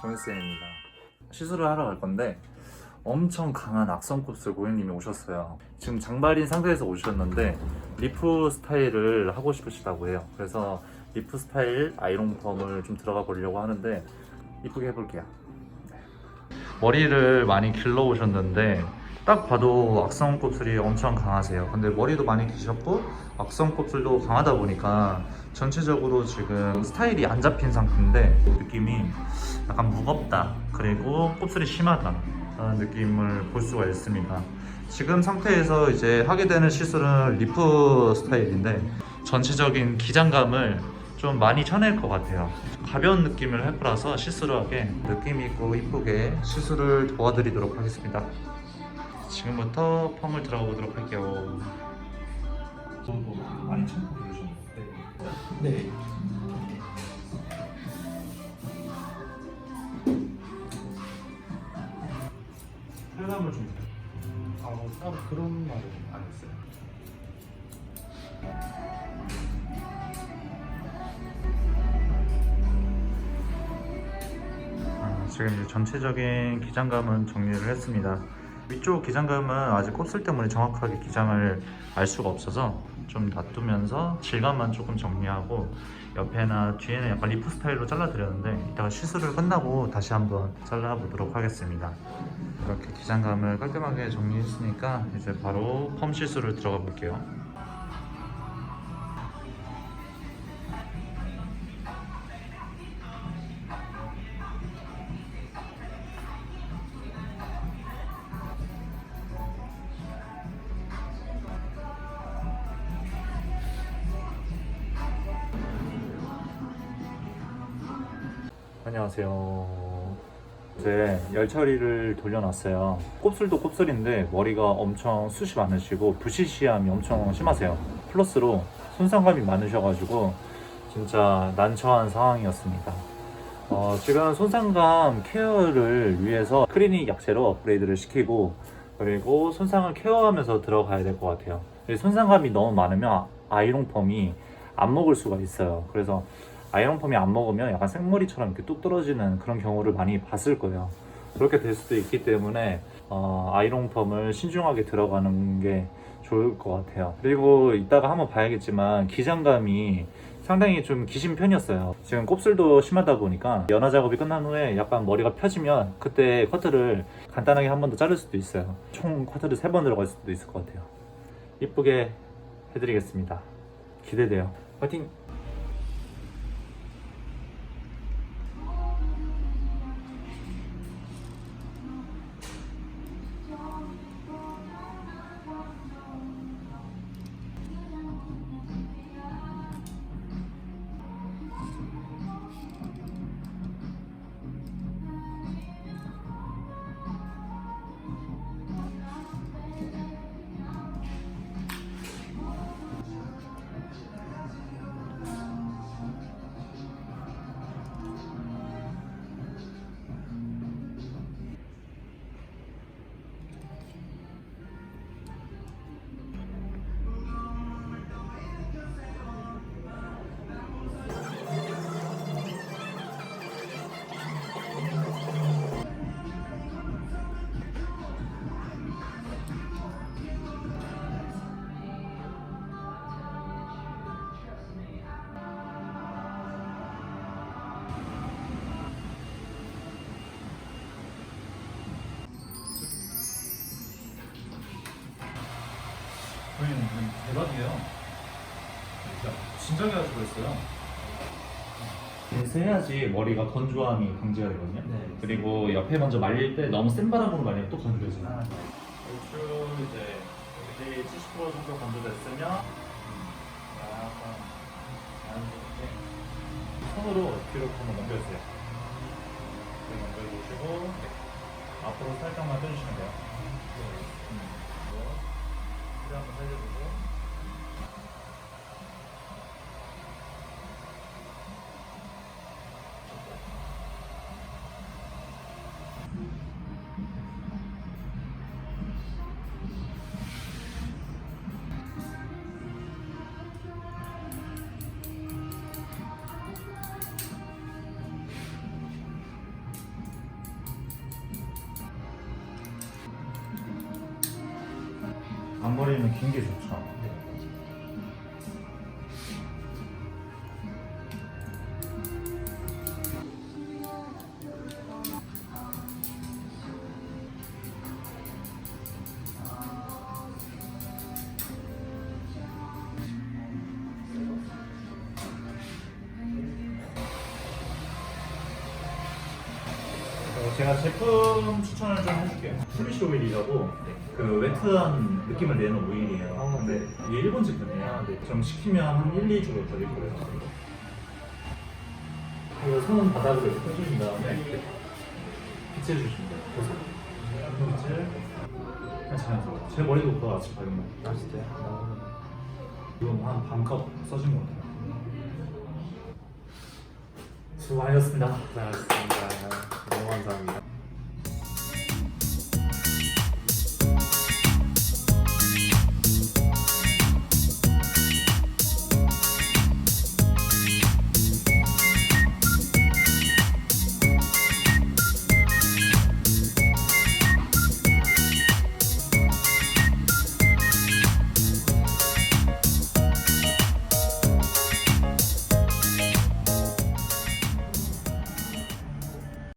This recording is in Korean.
정혜쌤입니다. 시술을 하러 갈 건데 엄청 강한 악성 곱슬 고객님이 오셨어요. 지금 장발인 상태에서 오셨는데 리프 스타일을 하고 싶으시다고 해요. 그래서 리프 스타일 아이롱 펌을 좀 들어가 보려고 하는데 이쁘게 해볼게요. 머리를 많이 길러 오셨는데 딱 봐도 악성 곱슬이 엄청 강하세요. 근데 머리도 많이 기셨고 악성 곱슬도 강하다 보니까 전체적으로 지금 스타일이 안 잡힌 상태인데 느낌이 약간 무겁다. 그리고 곱슬이 심하다. 라는 느낌을 볼 수가 있습니다. 지금 상태에서 이제 하게 되는 시술은 리프 스타일인데 전체적인 기장감을 좀 많이 쳐낼 것 같아요. 가벼운 느낌을 할 거라서 시스루하게 느낌 있고 이쁘게 시술을 도와드리도록 하겠습니다. 지금부터 펌을 들어가 보도록 할게요. 많이 참고 계셨는데 네. 혈감을 좀 아, 뭐 따로 그런 말은 안 했어요. 아, 지금 이제 전체적인 기장감은 정리를 했습니다. 위쪽 기장감은 아직 곱슬 때문에 정확하게 기장을 알 수가 없어서 좀 놔두면서 질감만 조금 정리하고 옆에나 뒤에는 약간 리프 스타일로 잘라드렸는데 이따가 시술을 끝나고 다시 한번 잘라보도록 하겠습니다. 이렇게 기장감을 깔끔하게 정리했으니까 이제 바로 펌 시술을 들어가 볼게요. 안녕하세요. 이제 열 처리를 돌려놨어요. 곱슬도 곱슬인데 머리가 엄청 숱이 많으시고 부시시함이 엄청 심하세요. 플러스로 손상감이 많으셔가지고 진짜 난처한 상황이었습니다. 어, 지금 손상감 케어를 위해서 클리닉 약제로 업그레이드를 시키고 그리고 손상을 케어하면서 들어가야 될 것 같아요. 이 손상감이 너무 많으면 아이롱 펌이 안 먹을 수가 있어요. 그래서 아이롱 펌이 안 먹으면 약간 생머리처럼 이렇게 뚝 떨어지는 그런 경우를 많이 봤을 거예요. 그렇게 될 수도 있기 때문에 어, 아이롱 펌을 신중하게 들어가는 게 좋을 것 같아요. 그리고 이따가 한번 봐야겠지만 기장감이 상당히 좀 기신 편이었어요. 지금 곱슬도 심하다 보니까 연화 작업이 끝난 후에 약간 머리가 펴지면 그때 커트를 간단하게 한 번 더 자를 수도 있어요. 총 커트를 세 번 들어갈 수도 있을 것 같아요. 이쁘게 해드리겠습니다. 기대돼요. 파이팅! 저희는 대박이에요. 진짜 진작에 하시고 있어요. 그래서 해야지 머리가 건조함이 방지가 되거든요. 네. 그리고 옆에 먼저 말릴 때 너무 센 바람으로 말리면 또 건조해져요. 쭉 이제 여기 70% 정도 건조됐으면 약간 자연스럽게 손으로 뒤로 한번 넘겨주세요. 뒤로 넘겨주시고 네. 앞으로 살짝만 빼주시면 돼요. 음. 뒤로 한번 살려주고 앞머리는 긴 게 좋죠. 제가 제품 추천을 좀 해줄게요. 플리시 오일이라고 그 웨트한 느낌을 내는 오일이에요. 아, 근데 이게 일본 제품이에요. 아, 네. 좀 식히면 한 1, 2주가 걸릴 거예요. 이거 손 바닥으로 이렇게 펴주신 다음에 빗질 해주시면 돼요. 빗질. 그냥 자연스러워. 제 머리도 그거 아침 바른 거. 아 진짜요? 아, 이건 한 반컵 써준 것 같아요. 수고하셨습니다. 고생하셨습니다. 너무한 사람이다.